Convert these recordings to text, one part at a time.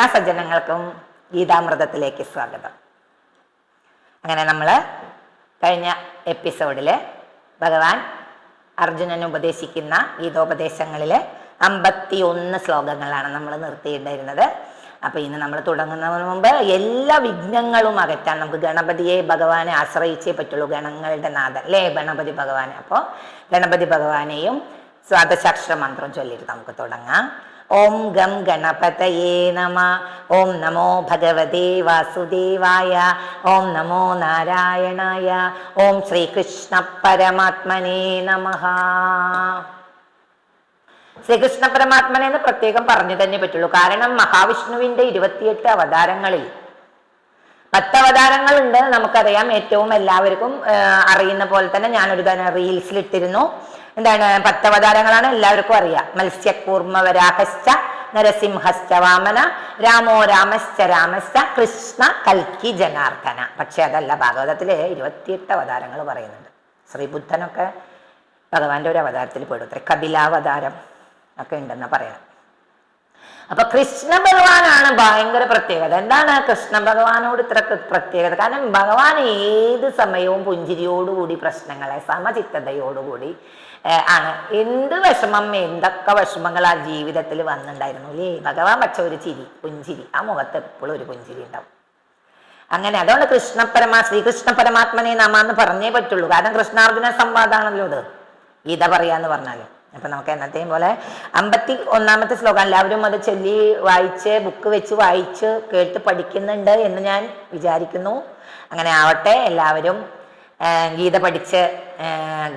എല്ലാ സജ്ജനങ്ങൾക്കും ഗീതാമൃതത്തിലേക്ക് സ്വാഗതം. അങ്ങനെ നമ്മൾ കഴിഞ്ഞ എപ്പിസോഡിൽ ഭഗവാൻ അർജുനൻ ഉപദേശിക്കുന്ന ഗീതോപദേശങ്ങളിലെ അമ്പത്തി ഒന്ന് ശ്ലോകങ്ങളാണ് നമ്മൾ നിർത്തിയിട്ടുണ്ടായിരുന്നത്. അപ്പൊ ഇന്ന് നമ്മൾ തുടങ്ങുന്നതിന് മുമ്പ് എല്ലാ വിഘ്നങ്ങളും അകറ്റാൻ നമുക്ക് ഗണപതിയെ ഭഗവാനെ ആശ്രയിച്ചേ പറ്റുള്ളൂ ഗണങ്ങളുടെ നാഥൻ അല്ലേ? ഗണപതി ഭഗവാനെ. അപ്പോൾ ഗണപതി ഭഗവാനെയും സ്വാദശാക്ഷര മന്ത്രം ചൊല്ലിയിട്ട് നമുക്ക് തുടങ്ങാം. ഓം ഗം ഗണപതയേ നമ. ഓം നമോ ഭഗവതേ വാസുദേവായ. ഓം നമോ നാരായണായ. ഓം ശ്രീകൃഷ്ണ പരമാത്മനേ നമ. ശ്രീകൃഷ്ണ പരമാത്മനെ എന്ന് പ്രത്യേകം പറഞ്ഞു തന്നെ പറ്റുള്ളൂ. കാരണം മഹാവിഷ്ണുവിന്റെ ഇരുപത്തിയെട്ട് അവതാരങ്ങളിൽ പത്ത് അവതാരങ്ങളുണ്ട് നമുക്കറിയാം. ഏറ്റവും എല്ലാവർക്കും അറിയുന്ന പോലെ തന്നെ ഞാനൊരു തന്നെ റീൽസിൽ ഇട്ടിരുന്നു എന്താണ് പത്തവതാരങ്ങളാണ് എല്ലാവർക്കും അറിയാം. മത്സ്യക്കൂർമ്മ വരാഹശ്ച നരസിംഹശ്ച വാമന രാമോ രാമശ്ച രാമശ്ച കൃഷ്ണ കൽക്കി ജനാർദ്ദന. പക്ഷെ അതല്ല ഭാഗവതത്തിലെ ഇരുപത്തിയെട്ട് അവതാരങ്ങൾ പറയുന്നുണ്ട്. ശ്രീബുദ്ധനൊക്കെ ഭഗവാന്റെ ഒരു അവതാരത്തിൽ പെടും. കപിലാവതാരം ഒക്കെ ഉണ്ടെന്ന് പറയാം. അപ്പൊ കൃഷ്ണ ഭഗവാനാണ് ഭയങ്കര പ്രത്യേകത. എന്താണ് കൃഷ്ണ ഭഗവാനോട് ഇത്ര പ്രത്യേകത? കാരണം ഭഗവാൻ ഏത് സമയവും പുഞ്ചിരിയോടുകൂടി പ്രശ്നങ്ങളെ സമചിത്തതയോടുകൂടി ആണ്. എന്ത് വിഷമം എന്തൊക്കെ വിഷമങ്ങൾ ആ ജീവിതത്തിൽ വന്നിട്ടുണ്ടായിരുന്നു അല്ലേ? ഭഗവാൻ വച്ച ഒരു ചിരി പുഞ്ചിരി. ആ മുഖത്ത് എപ്പോഴും ഒരു പുഞ്ചിരി ഉണ്ടാവും. അങ്ങനെ അതുകൊണ്ട് കൃഷ്ണ പരമാ ശ്രീകൃഷ്ണ പരമാത്മനെ നാമാന്ന് പറഞ്ഞേ പറ്റുള്ളൂ. കാരണം കൃഷ്ണാർജുന സംവാദമാണല്ലോ ഇത്. ഗീത പറയാന്ന് പറഞ്ഞാൽ. അപ്പൊ നമുക്ക് എന്നത്തെയും പോലെ അമ്പത്തി ഒന്നാമത്തെ ശ്ലോകം എല്ലാവരും അത് ചൊല്ലി വായിച്ച് ബുക്ക് വെച്ച് വായിച്ച് കേട്ട് പഠിക്കുന്നുണ്ട് എന്ന് ഞാൻ വിചാരിക്കുന്നു. അങ്ങനെ ആവട്ടെ എല്ലാവരും ഗീത പഠിച്ച്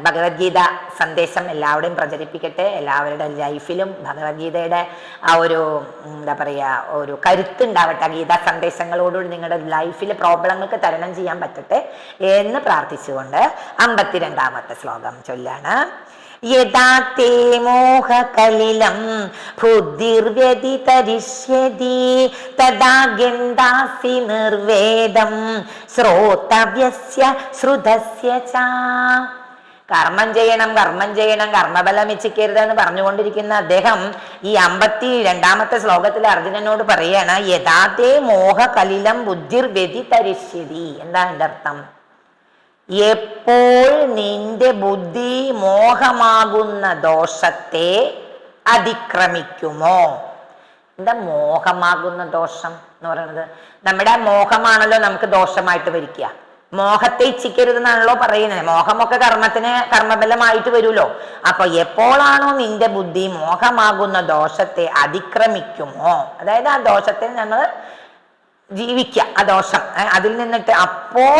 ഭഗവത്ഗീത സന്ദേശം എല്ലാവരുടെയും പ്രചരിപ്പിക്കട്ടെ എല്ലാവരുടെ ലൈഫിലും ഭഗവത്ഗീതയുടെ ആ ഒരു എന്താ പറയുക ഒരു കരുത്തുണ്ടാവട്ടെ ഗീതാ സന്ദേശങ്ങളോടുകൂടി നിങ്ങളുടെ ലൈഫിൽ പ്രോബ്ലങ്ങൾക്ക് തരണം ചെയ്യാൻ പറ്റട്ടെ എന്ന് പ്രാർത്ഥിച്ചുകൊണ്ട് അമ്പത്തിരണ്ടാമത്തെ ശ്ലോകം ചൊല്ലാണ്. യഥാ തേ മോഹകലിലം നിർവേദം ശ്രോതവ്യസ്യ ശ്രുതസ്യ ച. കർമ്മം ചെയ്യണം കർമ്മം ചെയ്യണം കർമ്മബലം ഇച്ഛിക്കരുത് എന്ന് പറഞ്ഞുകൊണ്ടിരിക്കുന്ന അദ്ദേഹം ഈ അമ്പത്തി രണ്ടാമത്തെ ശ്ലോകത്തിൽ അർജുനനോട് പറയാണ് യഥാതേ മോഹ കലിലം ബുദ്ധിർ വ്യതിതരിഷ്യതി എന്താ എന്റെ അർത്ഥം? എപ്പോൾ നിന്റെ ബുദ്ധി മോഹമാകുന്ന ദോഷത്തെ അതിക്രമിക്കുമോ? എന്താ മോഹമാകുന്ന ദോഷം എന്ന് പറയുന്നത്? നമ്മുടെ മോഹമാണല്ലോ നമുക്ക് ദോഷമായിട്ട് വരിക്കുക മോഹത്തെ ഇച്ഛിക്കരുതെന്നാണല്ലോ പറയുന്നത്. മോഹമൊക്കെ കർമ്മത്തിന് കർമ്മബലമായിട്ട് വരുമല്ലോ. അപ്പൊ എപ്പോഴാണോ നിന്റെ ബുദ്ധി മോഹമാകുന്ന ദോഷത്തെ അതിക്രമിക്കുമോ? അതായത് ആ ദോഷത്തെ നമ്മൾ ജീവിക്കുക ആ ദോഷം. അതിൽ നിന്നിട്ട് അപ്പോൾ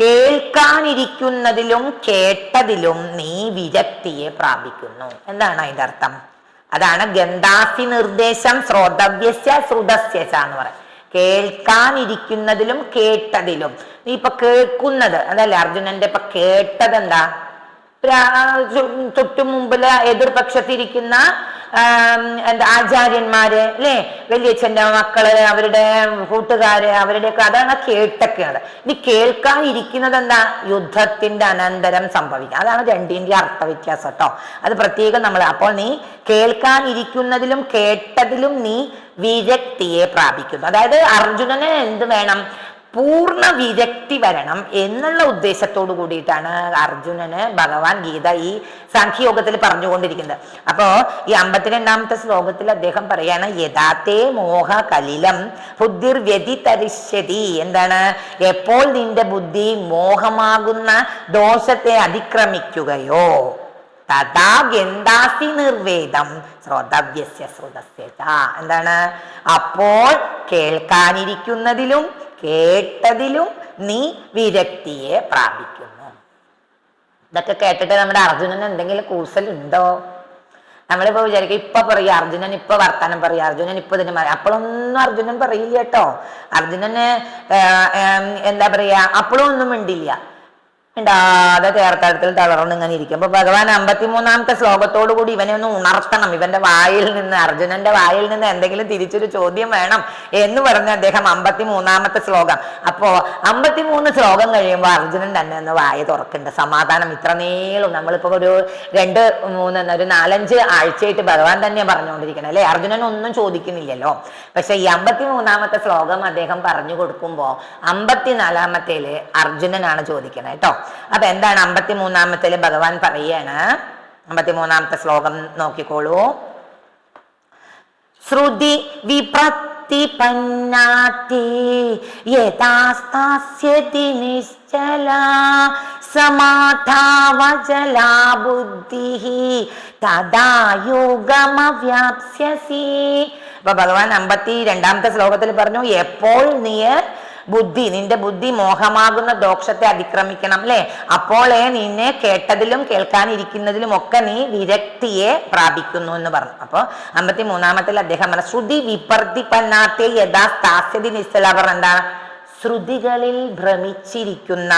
കേൾക്കാനിരിക്കുന്നതിലും കേട്ടതിലും നീ വിരക്തിയെ പ്രാപിക്കുന്നു. എന്താണ് അതിന്റെ അർത്ഥം? അതാണ് ഗന്ധാസി നിർദ്ദേശം ശ്രോതവ്യസ്യ ശ്രുതസ്യ എന്ന് പറയും കേൾക്കാനിരിക്കുന്നതിലും കേട്ടതിലും. നീ ഇപ്പൊ കേൾക്കുന്നത്. അതല്ല അർജുനന്റെ ഇപ്പൊ കേട്ടത് എന്താ തൊട്ടു മുമ്പിൽ എതിർപക്ഷത്തിരിക്കുന്ന എന്താ ആചാര്യന്മാര് അല്ലേ? വലിയച്ഛന്റെ മക്കൾ അവരുടെ കൂട്ടുകാര് അവരുടെയൊക്കെ അതാണ് കേട്ടൊക്കെയാണ്. ഇനി കേൾക്കാതിരിക്കുന്നത് എന്താ യുദ്ധത്തിന്റെ അനന്തരം സംഭവിക്കുക അതാണ് രണ്ടിന്റെ അർത്ഥ വ്യത്യാസം കേട്ടോ അത് പ്രത്യേകം നമ്മൾ അപ്പോൾ നീ കേൾക്കാനിരിക്കുന്നതിലും കേട്ടതിലും നീ വിരക്തിയെ പ്രാപിക്കുന്നു. അതായത് അർജുനന് എന്ത് വേണം? പൂർണ വിരക്തി വരണം എന്നുള്ള ഉദ്ദേശത്തോടു കൂടിയിട്ടാണ് അർജുനന് ഭഗവാൻ ഗീത ഈ സാഖ്യയോഗത്തിൽ പറഞ്ഞുകൊണ്ടിരിക്കുന്നത്. അപ്പോ ഈ അമ്പത്തിരണ്ടാമത്തെ ശ്ലോകത്തിൽ അദ്ദേഹം പറയാണ് യഥാത്തേ മോഹ കലിലം ബുദ്ധിർ വ്യതിതരിഷ്യതി എന്താണ്? എപ്പോൾ നിന്റെ ബുദ്ധി മോഹമാകുന്ന ദോഷത്തെ അതിക്രമിക്കുകയോ? ഗന്ധാസി നിർവേദം ശ്രോതവ്യസ്യ ശ്രുതസ്യ എന്താണ്? അപ്പോൾ കേൾക്കാനിരിക്കുന്നതിലും കേട്ടതിലും നീ വിരക്തിയെ പ്രാപിക്കുന്നു. ഇതൊക്കെ കേട്ടിട്ട് നമ്മുടെ അർജുനന് എന്തെങ്കിലും കൂസലുണ്ടോ നമ്മളിപ്പോ വിചാരിക്കും ഇപ്പൊ പറയും അർജുനൻ ഇപ്പൊ വർത്താനം പറയും അർജുനൻ ഇപ്പൊ ഇതിന് അപ്പോഴൊന്നും അർജുനൻ പറയില്ല കേട്ടോ. അർജുനന് എന്താ പറയാ അപ്പോഴും ഒന്നും മിണ്ടില്ല. ഇണ്ടാതെ കേർത്തടത്തിൽ തളർന്ന് ഇങ്ങനെ ഇരിക്കും അപ്പൊ ഭഗവാൻ അമ്പത്തിമൂന്നാമത്തെ ശ്ലോകത്തോടു കൂടി ഇവനെ ഒന്ന് ഉണർത്തണം. ഇവന്റെ വായിൽ നിന്ന് അർജുനന്റെ വായിൽ നിന്ന് എന്തെങ്കിലും തിരിച്ചൊരു ചോദ്യം വേണം എന്ന് പറഞ്ഞ അദ്ദേഹം അമ്പത്തിമൂന്നാമത്തെ ശ്ലോകം. അപ്പോ അമ്പത്തിമൂന്ന് ശ്ലോകം കഴിയുമ്പോൾ അർജുനൻ തന്നെ ഒന്ന് വായ തുറക്കുന്നുണ്ട് സമാധാനം. ഇത്ര നീളും. നമ്മളിപ്പോ ഒരു രണ്ട് മൂന്ന് ഒരു നാലഞ്ച് ആഴ്ചയായിട്ട് ഭഗവാൻ തന്നെ പറഞ്ഞുകൊണ്ടിരിക്കണം അല്ലെ? അർജുനൻ ഒന്നും ചോദിക്കുന്നില്ലല്ലോ. പക്ഷെ ഈ അമ്പത്തിമൂന്നാമത്തെ ശ്ലോകം അദ്ദേഹം പറഞ്ഞു കൊടുക്കുമ്പോ അമ്പത്തിനാലാമത്തേൽ അർജുനനാണ് ചോദിക്കണേ കേട്ടോ. അപ്പൊ എന്താണ് അമ്പത്തി അമ്പത്തിമൂന്നാമത്തേൽ ഭഗവാൻ പറയാണ്? അമ്പത്തി മൂന്നാമത്തെ ശ്ലോകം നോക്കിക്കോളൂ. ശ്രുതി വിപത്തി യഥാസ്ഥാസ്യതി നിശ്ചല സമാധാവചലാ ബുദ്ധി തഥാ യോഗമവ്യാപ്സ്യസി ഭഗവാൻ അമ്പത്തി രണ്ടാമത്തെ ശ്ലോകത്തിൽ പറഞ്ഞു എപ്പോൾ നീ ബുദ്ധി നിന്റെ ബുദ്ധി മോഹമാകുന്ന ദോഷത്തെ അതിക്രമിക്കണം അല്ലെ അപ്പോളേ നിന്നെ കേട്ടതിലും കേൾക്കാനിരിക്കുന്നതിലും ഒക്കെ നീ വിരക്തിയെ പ്രാപിക്കുന്നു എന്ന് പറഞ്ഞു. അപ്പൊ അമ്പത്തി മൂന്നാമത്തിൽ അദ്ദേഹം പറഞ്ഞു ശ്രുതി വിപർത്തിപ്പന്നാത്തെ യഥാസ്ഥാസ്യതി നിശ്ചല പറഞ്ഞ എന്താണ്? ശ്രുതികളിൽ ഭ്രമിച്ചിരിക്കുന്ന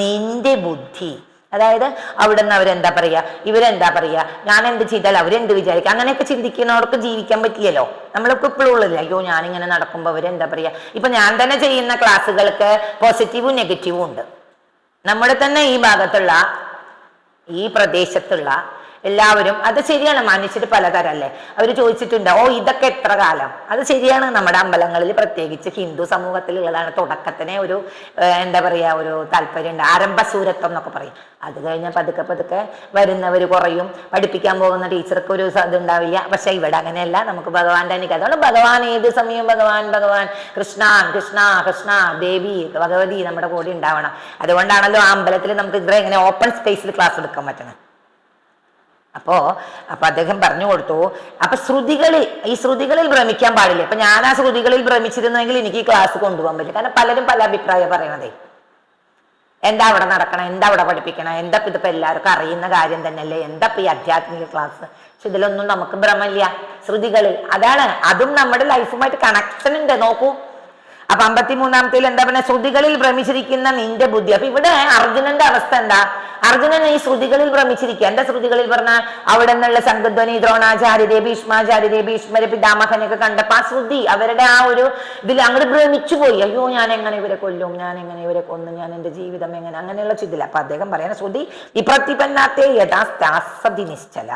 നിന്റെ ബുദ്ധി. അതായത് അവിടെ നിന്ന് അവരെന്താ പറയാ? ഇവരെന്താ പറയാ? ഞാൻ എന്ത് ചെയ്താൽ അവരെന്ത് വിചാരിക്കുക അങ്ങനെയൊക്കെ ചിന്തിക്കുന്നവർക്ക് ജീവിക്കാൻ പറ്റിയല്ലോ? നമ്മളൊക്കെ ഇപ്പോഴും ഉള്ളില്ല? അയ്യോ ഞാനിങ്ങനെ നടക്കുമ്പോൾ അവരെന്താ പറയാ? ഇപ്പൊ ഞാൻ തന്നെ ചെയ്യുന്ന ക്ലാസ്സുകൾക്ക് പോസിറ്റീവും നെഗറ്റീവും ഉണ്ട്. നമ്മുടെ തന്നെ ഈ ഭാഗത്തുള്ള ഈ പ്രദേശത്തുള്ള എല്ലാവരും അത് ശരിയാണ് മാനിച്ചിട്ട് പലതരല്ലേ? അവർ ചോദിച്ചിട്ടുണ്ട് ഓ ഇതൊക്കെ എത്ര കാലം? അത് ശരിയാണ് നമ്മുടെ അമ്പലങ്ങളിൽ പ്രത്യേകിച്ച് ഹിന്ദു സമൂഹത്തിലുള്ളതാണ്. തുടക്കത്തിനെ ഒരു എന്താ പറയുക ഒരു താല്പര്യമുണ്ട് ആരംഭസൂരത്വം എന്നൊക്കെ പറയും. അത് കഴിഞ്ഞാൽ പതുക്കെ പതുക്കെ വരുന്നവർ കുറയും. പഠിപ്പിക്കാൻ പോകുന്ന ടീച്ചർക്ക് ഒരു ഇത് ഇതുണ്ടാവില്ല. പക്ഷെ ഇവിടെ അങ്ങനെയല്ല. നമുക്ക് ഭഗവാന്റെ അനുഗ്രഹം. അതുകൊണ്ട് ഭഗവാൻ ഏത് സമയവും ഭഗവാൻ ഭഗവാൻ. കൃഷ്ണ കൃഷ്ണ കൃഷ്ണ ദേവി ഭഗവതി നമ്മുടെ കൂടെ ഉണ്ടാവണം. അതുകൊണ്ടാണല്ലോ ആ അമ്പലത്തിൽ നമുക്ക് ഇത്ര ഇങ്ങനെ ഓപ്പൺ സ്പേസിൽ ക്ലാസ് എടുക്കാൻ പറ്റണം. അപ്പോ അപ്പൊ അദ്ദേഹം പറഞ്ഞു കൊടുത്തു അപ്പൊ ശ്രുതികളിൽ ഈ ശ്രുതികളിൽ ഭ്രമിക്കാൻ പാടില്ല. അപ്പൊ ഞാൻ ആ ശ്രുതികളിൽ ഭ്രമിച്ചിരുന്നെങ്കിൽ എനിക്ക് ഈ ക്ലാസ് കൊണ്ടുപോകാൻ പറ്റില്ല കാരണം പലരും പല അഭിപ്രായം പറയണതേ. എന്താ അവിടെ നടക്കണം? എന്താ അവിടെ പഠിപ്പിക്കണം? എന്താ ഇതിപ്പോ എല്ലാവർക്കും അറിയുന്ന കാര്യം തന്നെയല്ലേ? എന്താ ഈ അധ്യാത്മിക ക്ലാസ് പക്ഷെ ഇതിലൊന്നും നമുക്ക് ഭ്രമമില്ല. ശ്രുതികളിൽ അതാണ്. അതും നമ്മുടെ ലൈഫുമായിട്ട് കണക്ഷൻ ഉണ്ട്. നോക്കൂ. അപ്പൊ അമ്പത്തിമൂന്നാമത്തിൽ എന്താ പറയുക ശ്രുതികളിൽ ഭ്രമിച്ചിരിക്കുന്ന നിന്റെ ബുദ്ധി. അപ്പൊ ഇവിടെ അർജുനന്റെ അവസ്ഥ എന്താ? അർജുനൻ ഈ ശ്രുതികളിൽ ഭ്രമിച്ചിരിക്കുക. എന്റെ ശ്രുതികളിൽ പറഞ്ഞ? അവിടെ നിന്നുള്ള സംഘധ്വനി ദ്രോണാചാര്യരെ ഭീഷ്മാചാര്യരെ ഭീഷ്മരെ പിതാമഹനൊക്കെ കണ്ടപ്പോ ആ ശ്രുതി അവരുടെ ആ ഒരു ഇതിൽ അങ്ങോട്ട് ഭ്രമിച്ചു പോയി. അയ്യോ ഞാൻ എങ്ങനെ ഇവരെ കൊല്ലും? ഞാൻ എങ്ങനെ ഇവരെ കൊന്നു? ഞാൻ എന്റെ ജീവിതം എങ്ങനെ? അങ്ങനെയുള്ള ചിതില അപ്പൊ അദ്ദേഹം പറയുന്ന ശ്രുതി ഈ പ്രതിപന്നാത്തെ യഥാസ്ഥാസതി നിശ്ചല.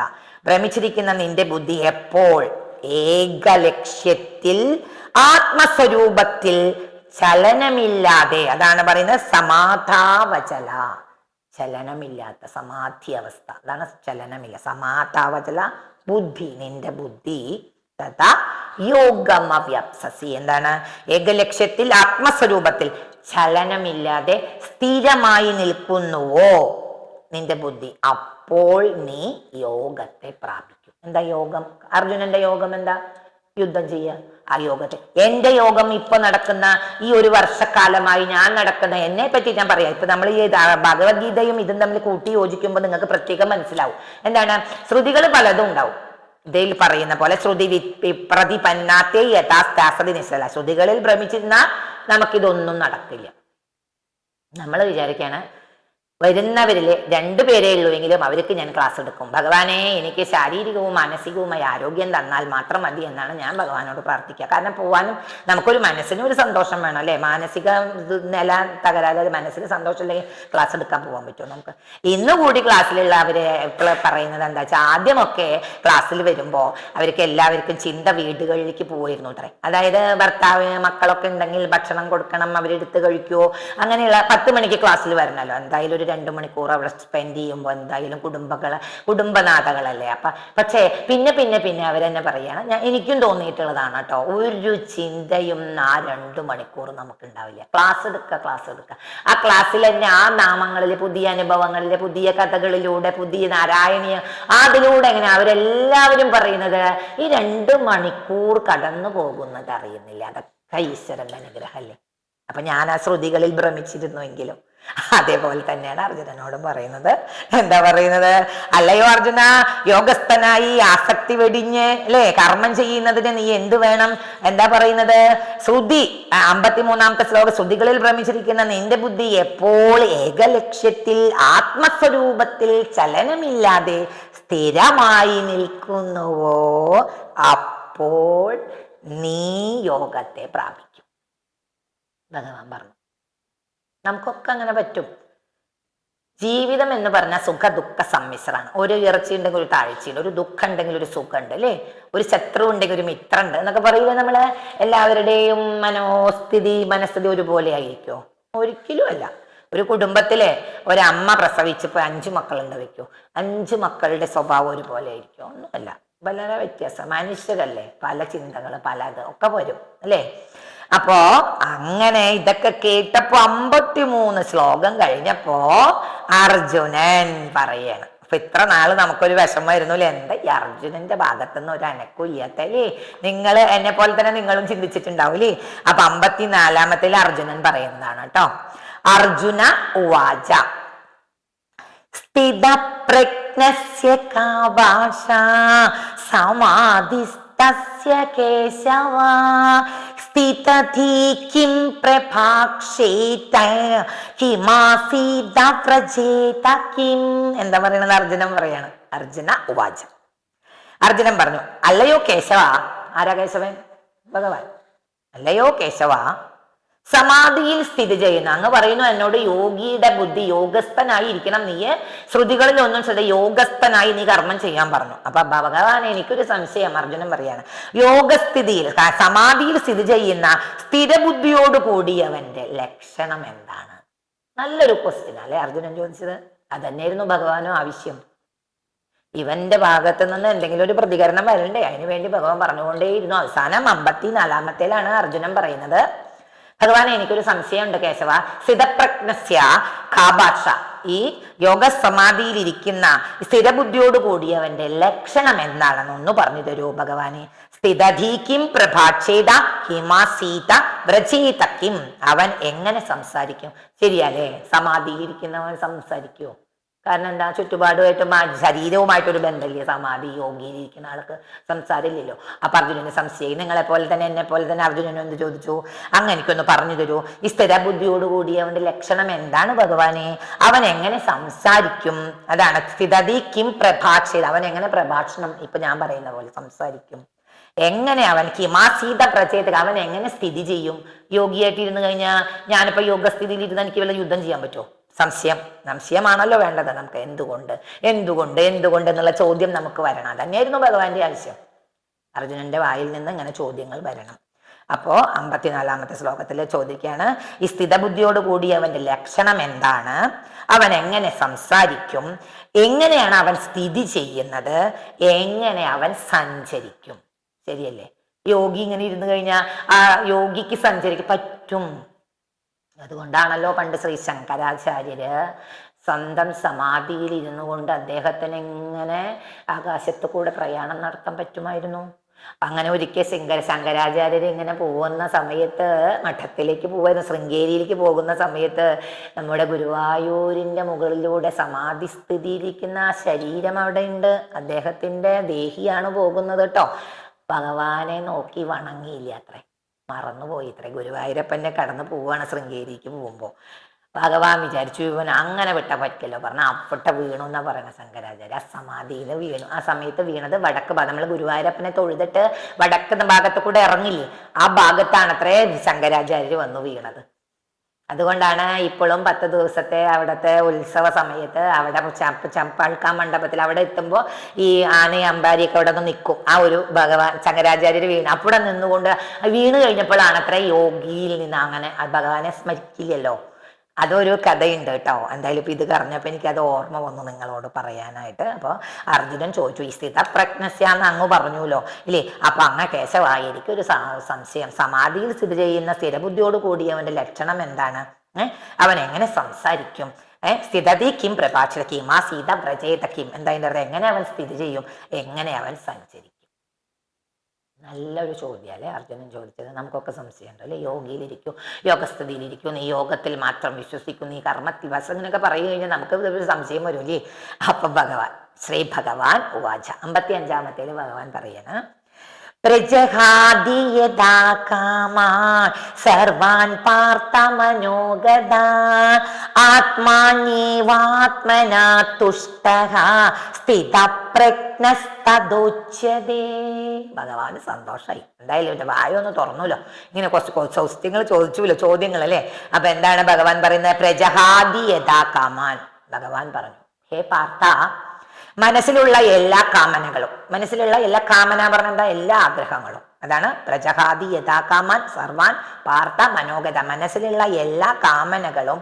ഭ്രമിച്ചിരിക്കുന്ന നിന്റെ ബുദ്ധി എപ്പോൾ? ഏകലക്ഷ്യത്തിൽ ആത്മസ്വരൂപത്തിൽ ചലനമില്ലാതെ അതാണ് പറയുന്നത് സമാധാവചല. ചലനമില്ലാത്ത സമാധി അവസ്ഥ അതാണ് ചലനമില്ല. സമാധാവചല ബുദ്ധി നിന്റെ ബുദ്ധി തഥാ യോഗമവ്യപ്സസി. എന്താണ്? ഏകലക്ഷ്യത്തിൽ ആത്മസ്വരൂപത്തിൽ ചലനമില്ലാതെ സ്ഥിരമായി നിൽക്കുന്നുവോ നിന്റെ ബുദ്ധി? അപ്പോൾ നീ യോഗത്തെ പ്രാപിക്കും. എന്താ യോഗം? അർജുനന്റെ യോഗം എന്താ? യുദ്ധം ചെയ്യുക. ആ യോഗത്തിൽ. എന്റെ യോഗം ഇപ്പൊ നടക്കുന്ന ഈ ഒരു വർഷക്കാലമായി ഞാൻ നടക്കുന്ന എന്നെ പറ്റി ഞാൻ പറയാം. ഇപ്പൊ നമ്മൾ ഈ ഭഗവത്ഗീതയും ഇതും തമ്മിൽ കൂട്ടി യോജിക്കുമ്പോൾ നിങ്ങൾക്ക് പ്രത്യേകം മനസ്സിലാവും. എന്താണ്? ശ്രുതികൾ പലതും ഉണ്ടാവും. ഇതിൽ പറയുന്ന പോലെ ശ്രുതി പ്രതിപന്നാത്തെ യഥാസ്ഥാസതി നിശ്ചല ശ്രുതികളിൽ ഭ്രമിച്ചിരുന്ന നമുക്കിതൊന്നും നടക്കില്ല. നമ്മൾ വിചാരിക്കാണ് രണ്ടു പേരേ ഉള്ളൂവെങ്കിലും അവർക്ക് ഞാൻ ക്ലാസ് എടുക്കും. ഭഗവാനെ എനിക്ക് ശാരീരികവും മാനസികവുമായ ആരോഗ്യം തന്നാൽ മാത്രം മതി എന്നാണ് ഞാൻ ഭഗവാനോട് പ്രാർത്ഥിക്കുക. കാരണം പോവാനും നമുക്കൊരു മനസ്സിനും ഒരു സന്തോഷം വേണം അല്ലേ? മാനസിക നില തകരാതെ മനസ്സിന് സന്തോഷം ഇല്ലെങ്കിൽ ക്ലാസ് എടുക്കാൻ പോകാൻ പറ്റുമോ നമുക്ക്? ഇന്ന് കൂടി ക്ലാസ്സിലുള്ള അവർ പറയുന്നത് എന്താ വെച്ചാൽ ആദ്യമൊക്കെ ക്ലാസ്സിൽ വരുമ്പോൾ അവർക്ക് എല്ലാവർക്കും ചിന്ത വീടുകളിലേക്ക് പോയിരുന്നു അത്രേ. അതായത് ഭർത്താവ് മക്കളൊക്കെ ഉണ്ടെങ്കിൽ ഭക്ഷണം കൊടുക്കണം അവരെടുത്ത് കഴിക്കുമോ അങ്ങനെയുള്ള പത്ത് മണിക്ക് ക്ലാസ്സിൽ വരണമല്ലോ എന്തായാലും ഒരു രണ്ട് മണിക്കൂർ അവിടെ സ്പെൻഡ് ചെയ്യുമ്പോൾ എന്തായാലും കുടുംബങ്ങളെ കുടുംബനാഥകളല്ലേ? അപ്പൊ പക്ഷേ പിന്നെ പിന്നെ പിന്നെ അവരെന്നെ പറയുകയാണ് ഞാൻ എനിക്കും തോന്നിയിട്ടുള്ളതാണ് കേട്ടോ ഒരു ചിന്തയും ആ രണ്ട് മണിക്കൂർ നമുക്ക് ഉണ്ടാവില്ല ക്ലാസ് എടുക്കുക ക്ലാസ് എടുക്കുക ആ ക്ലാസ്സിൽ തന്നെ ആ നാമങ്ങളിൽ പുതിയ അനുഭവങ്ങളിൽ പുതിയ കഥകളിലൂടെ പുതിയ നാരായണീയ അതിലൂടെ എങ്ങനെ അവരെല്ലാവരും പറയുന്നത് ഈ രണ്ട് മണിക്കൂർ കടന്നു പോകുന്നത് അറിയുന്നില്ല. അതൊക്കെ ഈശ്വരന്റെ അനുഗ്രഹമല്ലേ അപ്പൊ ഞാൻ ആ ശ്രുതികളിൽ ഭ്രമിച്ചിരുന്നുവെങ്കിലും അതേപോലെ തന്നെയാണ് അർജുനനോടും പറയുന്നത്. എന്താ പറയുന്നത്? അല്ലയോ അർജുന യോഗസ്ഥനായി ആസക്തി വെടിഞ്ഞ് അല്ലേ? കർമ്മം ചെയ്യുന്നതിന് നീ എന്ത് വേണം? എന്താ പറയുന്നത്? ശ്രുതി അമ്പത്തിമൂന്നാമത്തെ ശ്ലോക ശ്രുതികളിൽ ഭ്രമിച്ചിരിക്കുന്ന നിന്റെ ബുദ്ധി എപ്പോൾ ഏകലക്ഷ്യത്തിൽ ആത്മസ്വരൂപത്തിൽ ചലനമില്ലാതെ സ്ഥിരമായി നിൽക്കുന്നുവോ അപ്പോൾ നീ യോഗത്തെ പ്രാപിക്കും. ഭഗവാൻ പറഞ്ഞു. നമുക്കൊക്കെ അങ്ങനെ പറ്റും. ജീവിതം എന്ന് പറഞ്ഞാൽ സുഖ ദുഃഖ സമ്മിശ്രമാണ്. ഒരു ഇറച്ചി ഉണ്ടെങ്കിൽ ഒരു താഴ്ചയുണ്ട് ഒരു ദുഃഖം ഉണ്ടെങ്കിൽ ഒരു സുഖമുണ്ട് അല്ലേ? ഒരു ശത്രു ഉണ്ടെങ്കിൽ ഒരു മിത്രം ഉണ്ട് എന്നൊക്കെ പറയുമ്പോൾ നമ്മൾ എല്ലാവരുടെയും മനോസ്ഥിതി മനസ്ഥിതി ഒരുപോലെ ആയിരിക്കോ ഒരിക്കലും അല്ല. ഒരു കുടുംബത്തിലെ ഒരമ്മ പ്രസവിച്ചപ്പോൾ അഞ്ചു മക്കളുണ്ട് വയ്ക്കൂ. അഞ്ചു മക്കളുടെ സ്വഭാവം ഒരുപോലെ ആയിരിക്കും ഒന്നുമല്ല. വളരെ വ്യത്യാസം. മനുഷ്യരല്ലേ? പല ചിന്തകൾ പല ഒക്കെ വരും അല്ലേ? അപ്പോ അങ്ങനെ ഇതൊക്കെ കേട്ടപ്പോ അമ്പത്തിമൂന്ന് ശ്ലോകം കഴിഞ്ഞപ്പോ അർജുനൻ പറയാണ്. അപ്പൊ ഇത്ര നാൾ നമുക്കൊരു വിഷമമായിരുന്നു അല്ലേ എന്താ ഈ അർജുനന്റെ ഭാഗത്തുനിന്ന് ഒരു അനക്കു ഇല്ലാത്തല്ലേ? നിങ്ങൾ എന്നെ പോലെ തന്നെ നിങ്ങളും ചിന്തിച്ചിട്ടുണ്ടാവൂലേ? അപ്പൊ അമ്പത്തിനാലാമത്തിൽ അർജുനൻ പറയുന്നതാണ് കേട്ടോ. അർജുന ഉവാച. സ്ഥിത പ്രജ്ഞസ്യ ഭാഷ സമാധിസ്തസ്യ കേശവ. സ്ഥിതധീ കിം പ്രഭാക്ഷേത കിമാസീത പ്രജേത കിം എന്താ പറയണത്? അർജുനൻ പറയാണ്. അർജുന ഉവാച അർജുനൻ പറഞ്ഞു അല്ലയോ കേശവ? ആരാ കേശവൻ? ഭഗവാൻ. അല്ലയോ കേശവ സമാധിയിൽ സ്ഥിതി ചെയ്യുന്ന. അങ്ങ് പറയുന്നു എന്നോട് യോഗിയുടെ ബുദ്ധി യോഗസ്ഥനായി ഇരിക്കണം നീ ശ്രുതികളിൽ ഒന്നും ശ്രദ്ധ യോഗസ്ഥനായി നീ കർമ്മം ചെയ്യാൻ പറഞ്ഞു. അപ്പൊ ഭഗവാൻ എനിക്കൊരു സംശയം അർജുനൻ പറയാണ്. യോഗസ്ഥിതിയിൽ സമാധിയിൽ സ്ഥിതി ചെയ്യുന്ന സ്ഥിരബുദ്ധിയോട് കൂടിയവന്റെ ലക്ഷണം എന്താണ്? നല്ലൊരു ക്വസ്റ്റ്യൻ അല്ലെ അർജുനൻ ചോദിച്ചത്. അതന്നെയായിരുന്നു ഭഗവാനും ആവശ്യം. ഇവന്റെ ഭാഗത്ത് നിന്ന് എന്തെങ്കിലും ഒരു പ്രതികരണം വരണ്ടേ? അതിനു വേണ്ടി ഭഗവാൻ പറഞ്ഞുകൊണ്ടേയിരുന്നു. അവസാനം അമ്പത്തി നാലാമത്തേലാണ് അർജുനൻ പറയുന്നത്. ഭഗവാൻ എനിക്കൊരു സംശയമുണ്ട് കേശവ. സ്ഥിതപ്രജ്ഞസ്യ കാഭാഷ ഈ യോഗസമാധിയിലിരിക്കുന്ന സ്ഥിരബുദ്ധിയോട് കൂടിയവന്റെ ലക്ഷണം എന്താണെന്ന് ഒന്ന് പറഞ്ഞു തരൂ ഭഗവാനെ. സ്ഥിതധീക്കിം പ്രഭാക്ഷേത ഹിമാസീത വ്രജീത കിം അവൻ എങ്ങനെ സംസാരിക്കും? ശരിയല്ലേ? സമാധിയിലിരിക്കുന്നവൻ സംസാരിക്കുമോ കാരണം എന്താ? ചുറ്റുപാടുമായിട്ട് ശരീരവുമായിട്ടൊരു ബന്ധമില്ല? സമാധി യോഗിയിരിക്കുന്ന ആൾക്ക് സംസാരമില്ലല്ലോ. അപ്പൊ അർജുനന് സംശയം നിങ്ങളെ പോലെ തന്നെ എന്നെ പോലെ തന്നെ അർജുനനും എന്ത് ചോദിച്ചു? അങ്ങ് എനിക്കൊന്ന് പറഞ്ഞു തരൂ. ഈ സ്ഥിര ബുദ്ധിയോടുകൂടി ലക്ഷണം എന്താണ് ഭഗവാനെ? അവൻ എങ്ങനെ സംസാരിക്കും? അതാണ് സ്ഥിതതി കിം പ്രഭാഷണം അവൻ എങ്ങനെ പ്രഭാഷണം ഇപ്പൊ ഞാൻ പറയുന്ന പോലെ സംസാരിക്കും? എങ്ങനെ അവൻ കിമാസീത പ്രചേതക അവൻ എങ്ങനെ സ്ഥിതി ചെയ്യും? യോഗിയായിട്ട് ഇരുന്ന് കഴിഞ്ഞാൽ ഞാനിപ്പോ യോഗസ്ഥിതിയിൽ ഇരുന്ന് എനിക്ക് വല്ല യുദ്ധം ചെയ്യാൻ പറ്റുമോ സംശയം. സംശയമാണല്ലോ വേണ്ടത് നമുക്ക്. എന്തുകൊണ്ട്? എന്തുകൊണ്ട്? എന്തുകൊണ്ട് എന്നുള്ള ചോദ്യം നമുക്ക് വരണം. അതന്നെയായിരുന്നു ഭഗവാന്റെ ആവശ്യം. അർജുനന്റെ വായിൽ നിന്ന് ഇങ്ങനെ ചോദ്യങ്ങൾ വരണം. അപ്പോ അമ്പത്തിനാലാമത്തെ ശ്ലോകത്തിൽ ചോദിക്കുകയാണ് ഈ സ്ഥിതബുദ്ധിയോട് കൂടി അവന്റെ ലക്ഷണം എന്താണ്? അവൻ എങ്ങനെ സംസാരിക്കും? എങ്ങനെയാണ് അവൻ സ്ഥിതി ചെയ്യുന്നത്? എങ്ങനെ അവൻ സഞ്ചരിക്കും? ശരിയല്ലേ? യോഗി ഇങ്ങനെ ഇരുന്നു കഴിഞ്ഞാൽ ആ യോഗിക്ക് സഞ്ചരിക്കും പറ്റും. അതുകൊണ്ടാണല്ലോ പണ്ട് ശ്രീ ശങ്കരാചാര്യര് സ്വന്തം സമാധിയിൽ ഇരുന്നു കൊണ്ട് അദ്ദേഹത്തിന് എങ്ങനെ ആകാശത്ത് കൂടെ പ്രയാണം നടത്താൻ പറ്റുമായിരുന്നു. അങ്ങനെ ഒരിക്കൽ ശങ്കര ശങ്കരാചാര്യർ ഇങ്ങനെ പോകുന്ന സമയത്ത് മഠത്തിലേക്ക് പോകുന്ന ശൃംഗേരിയിലേക്ക് പോകുന്ന സമയത്ത് നമ്മുടെ ഗുരുവായൂരിന്റെ മുകളിലൂടെ സമാധി സ്ഥിതിയിരിക്കുന്ന ആ ശരീരം അവിടെ ഉണ്ട് അദ്ദേഹത്തിന്റെ ദേഹിയാണ് പോകുന്നത് കേട്ടോ. ഭഗവാനെ നോക്കി വണങ്ങിയില്ല അത്രേ. മറന്നുപോയി. ഇത്ര ഗുരുവായൂരപ്പന്റെ കടന്നു പോവുകയാണ് ശൃംഗേരിക്ക് പോകുമ്പോൾ ഭഗവാൻ വിചാരിച്ചു ഇവൻ അങ്ങനെ വിട്ട പറ്റില്ല പറഞ്ഞ അപ്പട്ട വീണു എന്നാ പറയുന്ന ശങ്കരാചാര്യ. ആ സമാധിയിൽ വീണു. ആ സമയത്ത് വീണത് വടക്ക് ഭാഗം. നമ്മൾ ഗുരുവായൂരപ്പനെ തൊഴുതിട്ട് വടക്ക് ഭാഗത്ത് കൂടെ ഇറങ്ങില്ലേ? ആ ഭാഗത്താണ് അത്രേ ശങ്കരാചാര്യർ വന്നു വീണത്. അതുകൊണ്ടാണ് ഇപ്പോഴും പത്ത് ദിവസത്തെ അവിടുത്തെ ഉത്സവ സമയത്ത് അവിടെ ചപ്പ് ചപ്പൾക്കാൻ മണ്ഡപത്തിൽ അവിടെ എത്തുമ്പോൾ ഈ ആനയും അമ്പാരിയൊക്കെ അവിടെ നിന്ന് നിൽക്കും. ആ ഒരു ഭഗവാൻ ശങ്കരാചാര്യർ വീണ് അവിടെ നിന്നുകൊണ്ട് വീണ് കഴിഞ്ഞപ്പോഴാണ് അത്ര യോഗിയിൽ നിന്ന് അങ്ങനെ ആ ഭഗവാനെ സ്മരിക്കില്ലല്ലോ. അതൊരു കഥയുണ്ട് കേട്ടോ. എന്തായാലും ഇപ്പൊ ഇത് കറിഞ്ഞപ്പോൾ എനിക്ക് അത് ഓർമ്മ വന്നു നിങ്ങളോട് പറയാനായിട്ട്. അപ്പോൾ അർജുനൻ ചോദിച്ചു ഈ സ്ഥിത പ്രജ്ഞസ്യാന്ന് അങ്ങ് പറഞ്ഞുല്ലോ ഇല്ലേ? അപ്പൊ അങ്ങ് കേശവായി എനിക്കൊരു സംശയം. സമാധിയിൽ സ്ഥിതി ചെയ്യുന്ന സ്ഥിരബുദ്ധിയോട് കൂടിയവന്റെ ലക്ഷണം എന്താണ്? അവൻ എങ്ങനെ സംസാരിക്കും? ഏഹ് സ്ഥിതതി കിം പ്രഭാഷിത കിം ആ സീത വ്രജേത കിം. എന്താ എങ്ങനെ അവൻ സ്ഥിതി ചെയ്യും? എങ്ങനെ അവൻ സഞ്ചരിക്കും? നല്ലൊരു ചോദ്യം അല്ലേ? അർജുനൻ ചോദിച്ചത് നമുക്കൊക്കെ സംശയമുണ്ട് അല്ലേ? യോഗയിലിരിക്കും യോഗസ്ഥിതിയിലിരിക്കും നീ യോഗത്തിൽ മാത്രം വിശ്വസിക്കുന്നു നീ കർമ്മത്തിൽ വസങ്ങനൊക്കെ പറയു കഴിഞ്ഞാൽ നമുക്ക് ഒരു സംശയം വരും അല്ലേ? അപ്പൊ ഭഗവാൻ ശ്രീ ഭഗവാൻ ഉവാച. അമ്പത്തി അഞ്ചാമത്തേൽ ഭഗവാൻ പറയണ പ്രജഹാദി യഥാ കാമാൻ സർവാൻ പാർത്ത മനോഗത ആത്മാനേവാത്മനാ തുഷ്ട സ്ഥിതപ്രജ്ഞസ്തദോച്യതേ. ഭഗവാന് സന്തോഷമായി എന്തായാലും എന്റെ വായൊന്ന് തുറന്നുല്ലോ ഇങ്ങനെ കുറച്ച് ചോദ്യങ്ങൾ ചോദിച്ചുല്ലോ ചോദ്യങ്ങൾ അല്ലേ അപ്പൊ എന്താണ് ഭഗവാൻ പറയുന്നത്? പ്രജഹാദി യഥാ കാമാൻ ഭഗവാൻ പറഞ്ഞു ഹേ പാർത്ത മനസ്സിലുള്ള എല്ലാ കാമനകളും. മനസ്സിലുള്ള എല്ലാ കാമന പറഞ്ഞ എന്താ? എല്ലാ ആഗ്രഹങ്ങളും. അതാണ് പ്രജഹാദി യഥാകാമാൻ സർവാൻ പാർത്ത മനോഗത. മനസ്സിലുള്ള എല്ലാ കാമനകളും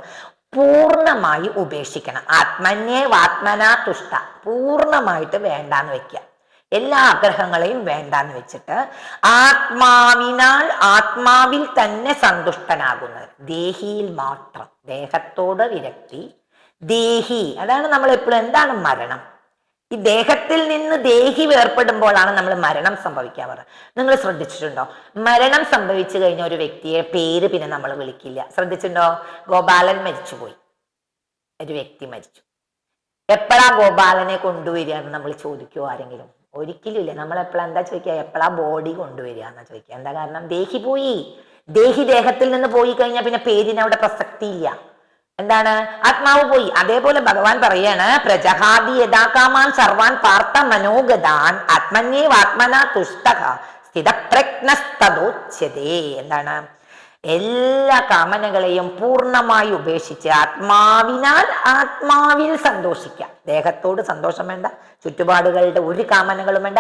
പൂർണമായി ഉപേക്ഷിക്കണം. ആത്മന്യേ വാത്മനാ തുഷ്ട. പൂർണമായിട്ട് വേണ്ടാന്ന് വെക്കുക. എല്ലാ ആഗ്രഹങ്ങളെയും വേണ്ടാന്ന് വെച്ചിട്ട് ആത്മാവിനാൽ ആത്മാവിൽ തന്നെ സന്തുഷ്ടനാകുന്നത്. ദേഹിയിൽ മാത്രം. ദേഹത്തോട് വിരക്തി. ദേഹി. അതാണ് നമ്മൾ എപ്പോഴും എന്താണ്? മരണം. ഈ ദേഹത്തിൽ നിന്ന് ദേഹി വേർപ്പെടുമ്പോഴാണ് നമ്മൾ മരണം സംഭവിക്കാറ്. നിങ്ങൾ ശ്രദ്ധിച്ചിട്ടുണ്ടോ? മരണം സംഭവിച്ചു കഴിഞ്ഞ ഒരു വ്യക്തിയെ പേര് പിന്നെ നമ്മൾ വിളിക്കില്ല. ശ്രദ്ധിച്ചിട്ടുണ്ടോ? ഗോപാലൻ മരിച്ചുപോയി. ഒരു വ്യക്തി മരിച്ചു. എപ്പോഴാ ഗോപാലനെ കൊണ്ടുവരിക എന്ന് നമ്മൾ ചോദിക്കുമോ ആരെങ്കിലും? ഒരിക്കലും ഇല്ല. നമ്മൾ എപ്പോഴാ എന്താ ചോദിക്കുക? എപ്പോഴാ ബോഡി കൊണ്ടുവരിക എന്നാ ചോദിക്കുക. എന്താ കാരണം? ദേഹി പോയി. ദേഹി ദേഹത്തിൽ നിന്ന് പോയി കഴിഞ്ഞാൽ പിന്നെ പേരിന് അവിടെ പ്രസക്തി ഇല്ല എന്താണ്? ആത്മാവ് പോയി. അതേപോലെ ഭഗവാൻ പറയാണ് പ്രജഹാദി യഥാകാമാൻ സർവാൻ പാർത്ത മനോഗതാൻ ആത്മന്യേവാത്മന തുഷ്ടക സ്ഥിതപ്രജ്ഞസ്തോച്ചതേ എന്താണ്? എല്ലാ കാമനകളെയും പൂർണമായി ഉപേക്ഷിച്ച് ആത്മാവിനാൽ ആത്മാവിൽ സന്തോഷിക്കാം. ദേഹത്തോട് സന്തോഷം വേണ്ട ചുറ്റുപാടുകളുടെ ഒരു കാമനകളും വേണ്ട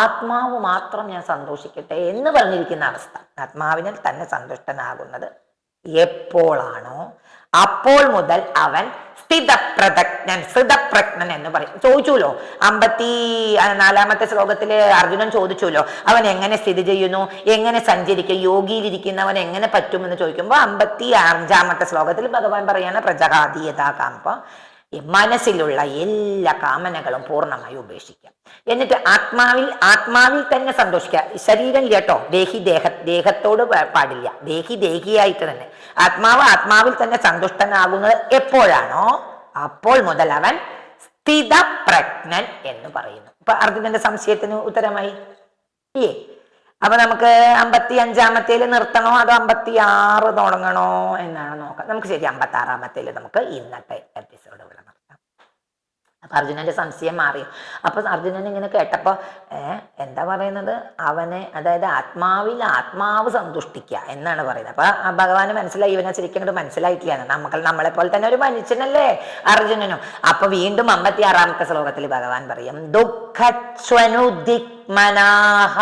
ആത്മാവ് മാത്രം ഞാൻ സന്തോഷിക്കട്ടെ എന്ന് പറഞ്ഞിരിക്കുന്ന അവസ്ഥ. ആത്മാവിനാൽ തന്നെ സന്തുഷ്ടനാകുന്നത് എപ്പോഴാണോ അപ്പോൾ മുതൽ അവൻ സ്ഥിതപ്രതജ്ഞൻ സ്ഥിതപ്രജ്ഞൻ എന്ന് പറയും. ചോദിച്ചുല്ലോ അമ്പത്തി നാലാമത്തെ ശ്ലോകത്തിൽ അർജുനൻ ചോദിച്ചുല്ലോ അവൻ എങ്ങനെ സ്ഥിതി ചെയ്യുന്നു എങ്ങനെ സഞ്ചരിക്കും യോഗിയിലിരിക്കുന്നവൻ എങ്ങനെ പറ്റുമെന്ന് ചോദിക്കുമ്പോൾ അമ്പത്തി അഞ്ചാമത്തെ ശ്ലോകത്തിൽ ഭഗവാൻ പറയാണ് പ്രജഹാതീയതാകാമ്പോ മനസ്സിലുള്ള എല്ലാ കാമനകളും പൂർണമായി ഉപേക്ഷിക്കാം. എന്നിട്ട് ആത്മാവിൽ ആത്മാവിൽ തന്നെ സന്തോഷിക്കുക ശരീരം കേട്ടോ ദേഹി ദേഹ. ദേഹത്തോട് പാടില്ല. ദേഹി ദേഹിയായിട്ട് തന്നെ. ആത്മാവ് ആത്മാവിൽ തന്നെ സന്തുഷ്ടനാകുന്നത് എപ്പോഴാണോ? അപ്പോൾ മുതൽ അവൻ സ്ഥിതപ്രജ്ഞൻ എന്ന് പറയുന്നു. ഇപ്പൊ അർജുനന്റെ സംശയത്തിന് ഉത്തരമായി. ഏ അപ്പൊ നമുക്ക് അമ്പത്തി അഞ്ചാമത്തേൽ നിർത്തണോ? അതോ അമ്പത്തി ആറ് തുടങ്ങണോ? എന്നാണ് നോക്കാം. നമുക്ക് ശരി അമ്പത്തി ആറാമത്തേൽ നമുക്ക് ഇന്നത്തെ അപ്പൊ അർജുനന്റെ സംശയം മാറി. അപ്പൊ അർജുനൻ ഇങ്ങനെ കേട്ടപ്പോൾ എന്താ പറയുന്നത്? അവനെ അതായത് ആത്മാവിൽ ആത്മാവ് സന്തുഷ്ടിക്കുക എന്നാണ് പറയുന്നത്. അപ്പൊ ഭഗവാന് മനസ്സിലായി ഇവനെ ശരിക്കും അങ്ങോട്ട് മനസ്സിലായിട്ടില്ല നമുക്ക് നമ്മളെ പോലെ തന്നെ ഒരു മനുഷ്യനല്ലേ അർജുനനും? അപ്പൊ വീണ്ടും അമ്പത്തി ആറാമത്തെ ശ്ലോകത്തിൽ ഭഗവാൻ പറയും ദുഃഖസ്വനു ദിക്മനാഹ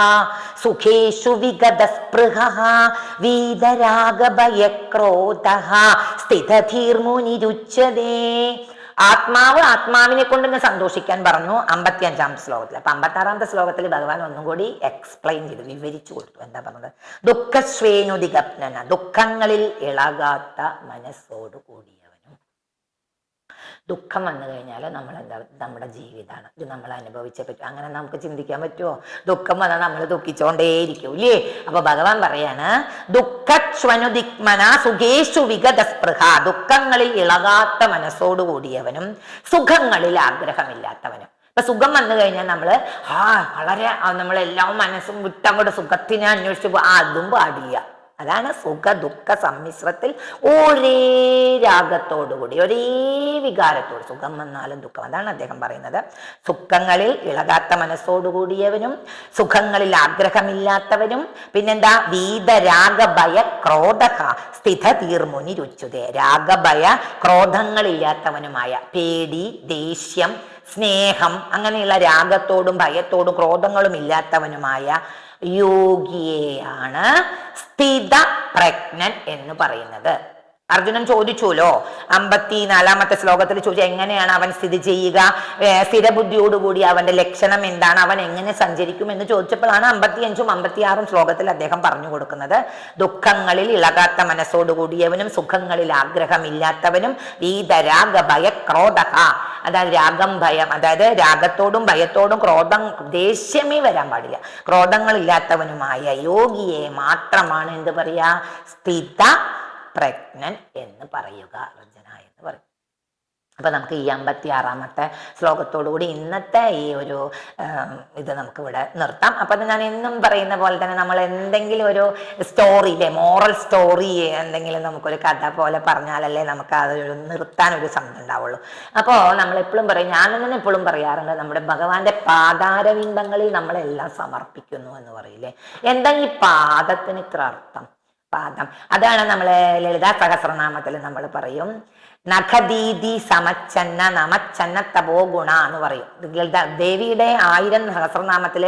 സുഖേഷു വിഗതസ്പൃഹ വീതരാഗഭയക്രോധ സ്ഥിതധീർമുനിരുച്ചതേ ആത്മാവ് ആത്മാവിനെ കൊണ്ട് തന്നെ സന്തോഷിക്കാൻ പറഞ്ഞു അമ്പത്തി അഞ്ചാമത്തെ ശ്ലോകത്തിൽ. അപ്പൊ അമ്പത്തി ആറാമത്തെ ശ്ലോകത്തിൽ ഭഗവാൻ ഒന്നും കൂടി എക്സ്പ്ലെയിൻ ചെയ്തു വിവരിച്ചു കൊടുത്തു. എന്താ പറഞ്ഞത്? ദുഃഖശ്വേനുദിഗപ്നന ദുഃഖങ്ങളിൽ ഇളകാത്ത മനസ്സോടുകൂടി. ദുഃഖം വന്നു കഴിഞ്ഞാൽ നമ്മൾ എന്താ നമ്മുടെ ജീവിതമാണ് ഇത് നമ്മൾ അനുഭവിച്ചേ പറ്റും. അങ്ങനെ നമുക്ക് ചിന്തിക്കാൻ പറ്റുമോ ദുഃഖം വന്നാൽ നമ്മൾ ദുഃഖിച്ചോണ്ടേയിരിക്കും ഇല്ലേ? അപ്പൊ ഭഗവാൻ പറയാണ് ദുഃഖശ്വനുദിക്മന സുഖേഷു വിഗതസ്പൃഹ. ദുഃഖങ്ങളിൽ ഇളകാത്ത മനസ്സോടു കൂടിയവനും സുഖങ്ങളിൽ ആഗ്രഹമില്ലാത്തവനും. ഇപ്പൊ സുഖം വന്നു കഴിഞ്ഞാൽ നമ്മൾ ആ വളരെ നമ്മളെല്ലാം മനസ്സും വിട്ടങ്ങോട്ട് സുഖത്തിനെ അന്വേഷിച്ചു പോകും അതും പാടില്ല. അതാണ് സുഖ ദുഃഖ സമ്മിശ്രത്തിൽ ഒരേ രാഗത്തോടുകൂടി ഒരേ വികാരത്തോട് സുഖം വന്നാലും ദുഃഖം. അതാണ് അദ്ദേഹം പറയുന്നത്. സുഖങ്ങളിൽ ഇളകാത്ത മനസ്സോടുകൂടിയവനും സുഖങ്ങളിൽ ആഗ്രഹമില്ലാത്തവനും പിന്നെന്താ? വീതരാഗഭയ ഭയ ക്രോധ സ്ഥിത തീർമുനി രുച്ചുതേ. രാഗഭയ ക്രോധങ്ങളില്ലാത്തവനുമായ പേടി ദേഷ്യം സ്നേഹം അങ്ങനെയുള്ള രാഗത്തോടും ഭയത്തോടും ക്രോധങ്ങളും ഇല്ലാത്തവനുമായ യോഗിയെയാണ് സ്ഥിത പ്രജ്ഞൻ എന്ന് പറയുന്നത്. അർജുനൻ ചോദിച്ചുല്ലോ അമ്പത്തി നാലാമത്തെ ശ്ലോകത്തിൽ ചോദിച്ചു എങ്ങനെയാണ് അവൻ സ്ഥിതി ചെയ്യുക? സ്ഥിരബുദ്ധിയോടുകൂടി അവന്റെ ലക്ഷണം എന്താണ്? അവൻ എങ്ങനെ സഞ്ചരിക്കും? എന്ന് ചോദിച്ചപ്പോഴാണ് അമ്പത്തിയഞ്ചും അമ്പത്തിയാറും ശ്ലോകത്തിൽ അദ്ദേഹം പറഞ്ഞു കൊടുക്കുന്നത്. ദുഃഖങ്ങളിൽ ഇളകാത്ത മനസ്സോടുകൂടിയവനും സുഖങ്ങളിൽ ആഗ്രഹമില്ലാത്തവനും വീതരാഗ ഭയ ക്രോധക. അതായത് രാഗം ഭയം. അതായത് രാഗത്തോടും ഭയത്തോടും ക്രോധം ദേഷ്യമേ വരാൻ പാടില്ല. ക്രോധങ്ങളില്ലാത്തവനുമായ യോഗിയെ മാത്രമാണ് എന്ത് പറയാ? സ്ഥിത പ്രജ്ഞൻ എന്ന് പറയുക അർജുന എന്ന് പറയും. അപ്പൊ നമുക്ക് ഈ അമ്പത്തി ആറാമത്തെ ശ്ലോകത്തോടുകൂടി ഇന്നത്തെ ഈ ഒരു ഇത് നമുക്ക് ഇവിടെ നിർത്താം. അപ്പൊ ഞാൻ എന്നും പറയുന്ന പോലെ തന്നെ നമ്മൾ എന്തെങ്കിലും ഒരു സ്റ്റോറി അല്ലേ മോറൽ സ്റ്റോറി എന്തെങ്കിലും നമുക്കൊരു കഥ പോലെ പറഞ്ഞാലല്ലേ നമുക്ക് അതൊരു നിർത്താൻ ഒരു സമയം ഉണ്ടാവുള്ളൂ. അപ്പോൾ നമ്മൾ എപ്പോഴും പറയും ഞാനങ്ങനെ എപ്പോഴും പറയാറുണ്ട് നമ്മുടെ ഭഗവാന്റെ പാതാരവിന്ദങ്ങളിൽ നമ്മളെല്ലാം സമർപ്പിക്കുന്നു എന്ന് പറയില്ലേ? എന്താ ഈ പാദത്തിന് ഇത്ര അർത്ഥം? പാദം. അതാണ് നമ്മളെ ലളിതാ സഹസ്രനാമത്തിൽ നമ്മൾ പറയും. നഖദീതി സമച്ചന്ന നമച്ചന്ന തപോ ഗുണ എന്ന് പറയും. ലളിത ദേവിയുടെ ആയിരം സഹസ്രനാമത്തിൽ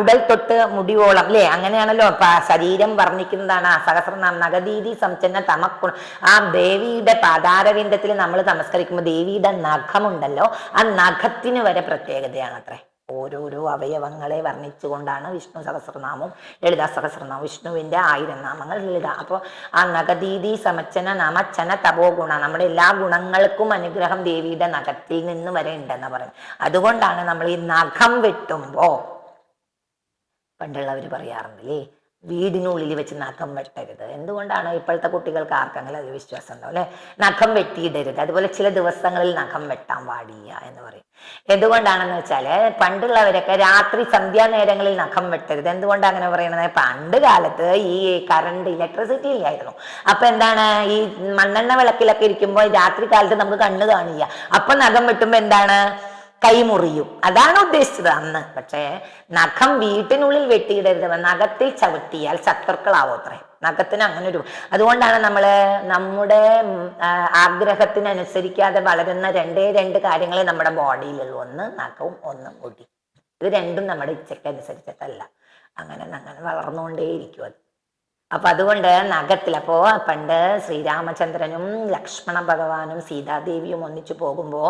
ഉടൽ തൊട്ട് മുടിയോളം അല്ലേ അങ്ങനെയാണല്ലോ ശരീരം വർണിക്കുന്നതാണ് ആ സഹസ്രനാമം. നഖദീതി സമച്ചന്ന തമക്കുണ. ആ ദേവിയുടെ പാതാരവിന്ദത്തിൽ നമ്മൾ നമസ്കരിക്കുമ്പോൾ ദേവിയുടെ നഖമുണ്ടല്ലോ. ആ നഖത്തിന് വരെ പ്രത്യേകതയാണ് അത്രേ ഓരോരോ അവയവങ്ങളെ വർണിച്ചുകൊണ്ടാണ് വിഷ്ണു സഹസ്രനാമം ലളിത സഹസ്രനാമം വിഷ്ണുവിന്റെ ആയിരം നാമങ്ങൾ ലളിത. അപ്പോൾ ആ നഗദീതി സമച്ചന നമച്ചന തപോ ഗുണ. നമ്മുടെ എല്ലാ ഗുണങ്ങൾക്കും അനുഗ്രഹം ദേവിയുടെ നഖത്തിൽ നിന്ന് വരെ ഉണ്ടെന്ന് പറയും അതുകൊണ്ടാണ് നമ്മൾ ഈ നഖം വെട്ടുമ്പോ പണ്ടുള്ളവർ പറയാറുണ്ടല്ലേ വീടിനുള്ളിൽ വെച്ച് നഖം വെട്ടരുത്. എന്തുകൊണ്ടാണ് ഇപ്പോഴത്തെ കുട്ടികൾക്ക് ആർക്കെങ്കിലും അതിൽ വിശ്വാസം ഉണ്ടാവും അല്ലെ? നഖം വെട്ടിയിടരുത്. അതുപോലെ ചില ദിവസങ്ങളിൽ നഖം വെട്ടാൻ പാടില്ല എന്ന് പറയും. എന്തുകൊണ്ടാണെന്ന് വെച്ചാൽ പണ്ടുള്ളവരൊക്കെ രാത്രി സന്ധ്യാനേരങ്ങളിൽ നഖം വെട്ടരുത്. എന്തുകൊണ്ടാണ് അങ്ങനെ പറയുന്നത് പണ്ട് കാലത്ത് ഈ കറണ്ട് ഇലക്ട്രിസിറ്റി ഇല്ലായിരുന്നു. അപ്പൊ എന്താണ്? ഈ മണ്ണെണ്ണ വിളക്കിലൊക്കെ ഇരിക്കുമ്പോൾ രാത്രി കാലത്ത് നമുക്ക് കണ്ണ് കാണില്ല. അപ്പൊ നഖം വെട്ടുമ്പോ എന്താണ്? കൈമുറിയും. അതാണ് ഉദ്ദേശിച്ചത് അന്ന്. പക്ഷേ നഖം വീട്ടിനുള്ളിൽ വെട്ടിയിടരുത്. നഖത്തിൽ ചവിട്ടിയാൽ ശത്രുക്കളാവോ അത്രേ. നഖത്തിന് അങ്ങനെ ഒരു അതുകൊണ്ടാണ് നമ്മൾ നമ്മുടെ ആഗ്രഹത്തിനനുസരിക്കാതെ വളരുന്ന രണ്ടേ രണ്ട് കാര്യങ്ങളെ നമ്മുടെ ബോഡിയിലുള്ളൂ. ഒന്ന് നഖവും ഒന്ന് മുടി. ഇത് രണ്ടും നമ്മുടെ ഇച്ഛയ്ക്കനുസരിച്ചിട്ടല്ല. അങ്ങനെ അങ്ങനെ വളർന്നുകൊണ്ടേയിരിക്കും അത്. അപ്പൊ അതുകൊണ്ട് നഖത്തിൽ അപ്പോ പണ്ട് ശ്രീരാമചന്ദ്രനും ലക്ഷ്മണ ഭഗവാനും സീതാദേവിയും ഒന്നിച്ചു പോകുമ്പോ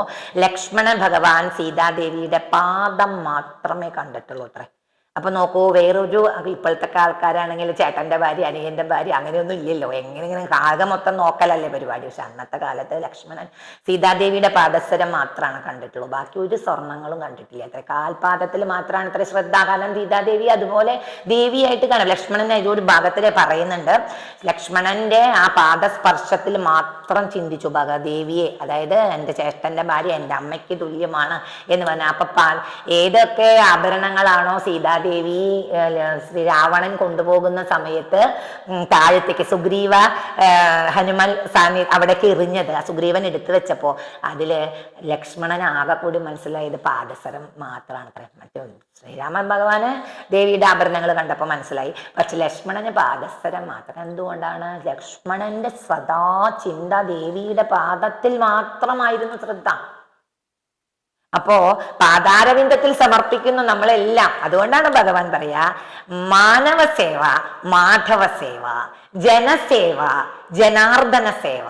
ലക്ഷ്മണ ഭഗവാൻ സീതാദേവിയുടെ പാദം മാത്രമേ കണ്ടിട്ടുള്ളൂ അത്രേ. അപ്പൊ നോക്കൂ വേറൊരു ഇപ്പോഴത്തെ ആൾക്കാരാണെങ്കിൽ ചേട്ടന്റെ ഭാര്യ അനിയന്റെ ഭാര്യ അങ്ങനെയൊന്നും ഇല്ലല്ലോ. എങ്ങനെ ഇങ്ങനെ ആകെ മൊത്തം നോക്കലല്ലേ പരിപാടി. പക്ഷെ അന്നത്തെ കാലത്ത് ലക്ഷ്മണൻ സീതാദേവിയുടെ പാദസരം മാത്രമാണ് കണ്ടിട്ടുള്ളൂ. ബാക്കി ഒരു സ്വർണങ്ങളും കണ്ടിട്ടില്ല. അത്ര കാൽപാദത്തിൽ മാത്രമാണ് ഇത്ര ശ്രദ്ധ കാരണം സീതാദേവി അതുപോലെ ദേവിയായിട്ട് കാണാം. ലക്ഷ്മണൻ ഒരു ഭാഗത്തിൽ പറയുന്നുണ്ട് ലക്ഷ്മണന്റെ ആ പാദസ്പർശത്തിൽ മാത്രം ചിന്തിച്ചു ഭഗദേവിയെ അതായത് എന്റെ ചേട്ടന്റെ ഭാര്യ എന്റെ അമ്മയ്ക്ക് തുല്യമാണ് എന്ന് പറഞ്ഞാൽ അപ്പൊ ഏതൊക്കെ ആഭരണങ്ങളാണോ സീതാദേവി ല- ശ്രീ രാവണൻ കൊണ്ടുപോകുന്ന സമയത്ത് താഴത്തേക്ക് സുഗ്രീവ ഹനുമൻ സാന്നി അവിടേക്ക് എറിഞ്ഞത്. സുഗ്രീവൻ എടുത്തു വെച്ചപ്പോൾ അതിൽ ലക്ഷ്മണൻ ആകെ കൂടി മനസ്സിലായത് പാദസരം മാത്രമാണ് അത്ര. മറ്റേ ശ്രീരാമൻ ഭഗവാന് ദേവിയുടെ ആഭരണങ്ങൾ കണ്ടപ്പോൾ മനസ്സിലായി. പക്ഷെ ലക്ഷ്മണന് പാദസരം മാത്രം. എന്തുകൊണ്ടാണ്? ലക്ഷ്മണന്റെ സദാ ചിന്ത ദേവിയുടെ പാദത്തിൽ മാത്രമായിരുന്നു ശ്രദ്ധ. അപ്പോ പാതാരവിന്ദത്തിൽ സമർപ്പിക്കുന്ന നമ്മളെല്ലാം. അതുകൊണ്ടാണ് ഭഗവാൻ പറയാ മാനവ സേവ മാധവ സേവ ജനസേവ ജനാർദ്ദന സേവ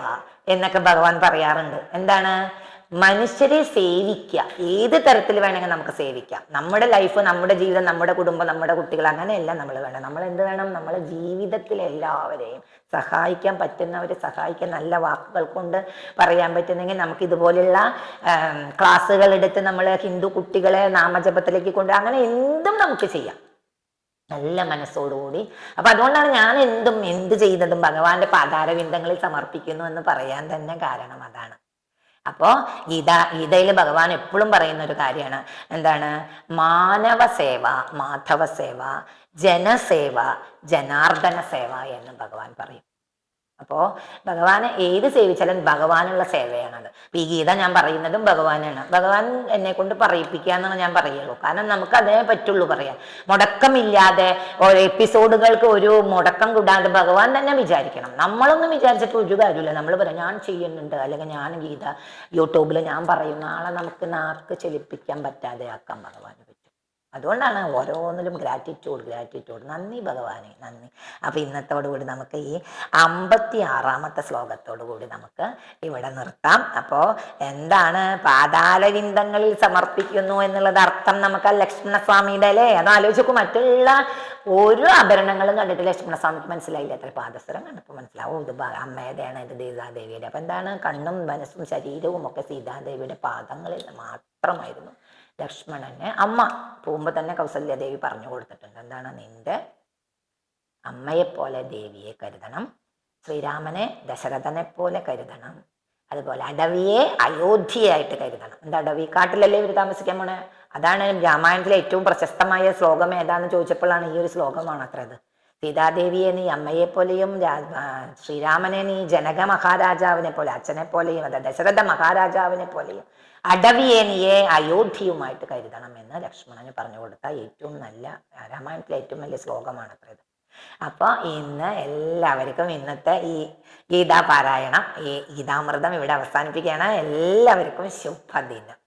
എന്നൊക്കെ ഭഗവാൻ പറയാറുണ്ട്. എന്താണ്? മനുഷ്യരെ സേവിക്കുക ഏത് തരത്തിൽ വേണമെങ്കിൽ നമുക്ക് സേവിക്കാം. നമ്മുടെ ലൈഫ് നമ്മുടെ ജീവിതം നമ്മുടെ കുടുംബം നമ്മുടെ കുട്ടികൾ അങ്ങനെയല്ല നമ്മൾ വേണം നമ്മൾ എന്ത് വേണം? നമ്മളെ ജീവിതത്തിൽ എല്ലാവരെയും സഹായിക്കാൻ പറ്റുന്നവരെ സഹായിക്കാൻ നല്ല വാക്കുകൾ കൊണ്ട് പറയാൻ പറ്റുന്നെങ്കിൽ നമുക്ക് ഇതുപോലെയുള്ള ക്ലാസ്സുകൾ എടുത്ത് നമ്മൾ ഹിന്ദു കുട്ടികളെ നാമജപത്തിലേക്ക് കൊണ്ട് അങ്ങനെ എന്തും നമുക്ക് ചെയ്യാം. നല്ല മനസ്സോടുകൂടി. അപ്പൊ അതുകൊണ്ടാണ് ഞാൻ എന്തും എന്ത് ചെയ്തതും ഭഗവാന്റെ പാതാരവിന്ദങ്ങളിൽ സമർപ്പിക്കുന്നു എന്ന് പറയാൻ തന്നെ കാരണം അതാണ്. അപ്പോ ഗീത ഗീതയിൽ ഭഗവാൻ എപ്പോഴും പറയുന്ന ഒരു കാര്യമാണ്. എന്താണ്? മാനവ സേവ മാധവ സേവ ജനസേവ ജനാർദ്ദന സേവ എന്ന് ഭഗവാൻ പറയും. അപ്പോ ഭഗവാനെ ഏത് സേവിച്ചാലും ഭഗവാനുള്ള സേവയാണത്. അപ്പൊ ഈ ഗീത ഞാൻ പറയുന്നതും ഭഗവാനാണ്. ഭഗവാൻ എന്നെ കൊണ്ട് പറയിപ്പിക്കുക എന്നാണ് ഞാൻ പറയുള്ളൂ. കാരണം നമുക്ക് അതേ പറ്റുള്ളൂ പറയാൻ. മുടക്കമില്ലാതെ എപ്പിസോഡുകൾക്ക് ഒരു മുടക്കം കൂടാതെ ഭഗവാൻ തന്നെ വിചാരിക്കണം. നമ്മളൊന്നും വിചാരിച്ചിട്ട് ഒരു കാര്യമില്ല നമ്മൾ പറയാം ഞാൻ ചെയ്യുന്നുണ്ട്. അല്ലെങ്കിൽ ഞാൻ ഗീത യൂട്യൂബിൽ ഞാൻ പറയും ആളെ നമുക്ക് നാക്ക് ചലിപ്പിക്കാൻ പറ്റാതെ ആക്കാം പറ്റും അതുകൊണ്ടാണ് ഓരോന്നിലും ഗ്രാറ്റിറ്റ്യൂഡ് ഗ്രാറ്റിറ്റ്യൂഡ് നന്ദി ഭഗവാനെ നന്ദി. അപ്പൊ ഇന്നത്തോടുകൂടി നമുക്ക് ഈ അമ്പത്തി ആറാമത്തെ ശ്ലോകത്തോടുകൂടി നമുക്ക് ഇവിടെ നിർത്താം. അപ്പോൾ എന്താണ് പാതാലവിന്ദങ്ങളിൽ സമർപ്പിക്കുന്നു എന്നുള്ളത് അർത്ഥം നമുക്ക് ലക്ഷ്മണസ്വാമിയുടെ അല്ലേ? അത് ആലോചിക്കും മറ്റുള്ള ഒരു ആഭരണങ്ങളും കണ്ടിട്ട് ലക്ഷ്മണസ്വാമിക്ക് മനസ്സിലായില്ല അത്ര പാദസരം കണ്ടപ്പോൾ മനസ്സിലാവും. ഇത് അമ്മയുടെയാണ് ഇത് സീതാദേവിയുടെ അപ്പൊ എന്താണ് കണ്ണും മനസ്സും ശരീരവും ഒക്കെ സീതാദേവിയുടെ പാദങ്ങളിൽ മാത്രമായിരുന്നു. ലക്ഷ്മണന് അമ്മ പോകുമ്പോൾ തന്നെ കൗസല്യദേവി പറഞ്ഞു കൊടുത്തിട്ടുണ്ട്. എന്താണ് നിന്റെ അമ്മയെപ്പോലെ ദേവിയെ കരുതണം ശ്രീരാമനെ ദശരഥനെ പോലെ കരുതണം അതുപോലെ അടവിയെ അയോധ്യയായിട്ട് കരുതണം. എന്താ അടവി? കാട്ടിലല്ലേ ഇവർ താമസിക്കാൻ പോണേ? അതാണ് രാമായണത്തിലെ ഏറ്റവും പ്രശസ്തമായ ശ്ലോകം ഏതാന്ന് ചോദിച്ചപ്പോഴാണ് ഈ ഒരു ശ്ലോകമാണ് അത്ര അത് സീതാദേവിയെ നീ അമ്മയെ പോലെയും ശ്രീരാമനെ നീ ജനക മഹാരാജാവിനെ പോലെ അച്ഛനെ പോലെയും അതെ ദശരഥ മഹാരാജാവിനെ പോലെയും അടവിയെ നീയെ അയോധ്യയുമായിട്ട് കരുതണം എന്ന് ലക്ഷ്മണന് പറഞ്ഞു കൊടുത്ത ഏറ്റവും നല്ല രാമായണത്തിലെ ഏറ്റവും വലിയ ശ്ലോകമാണ് അത്രയത് അപ്പൊ ഇന്ന് എല്ലാവർക്കും ഇന്നത്തെ ഈ ഗീതാ പാരായണം ഈ ഗീതാമൃതം ഇവിടെ അവസാനിപ്പിക്കുകയാണ്. എല്ലാവർക്കും ശുഭദിനം.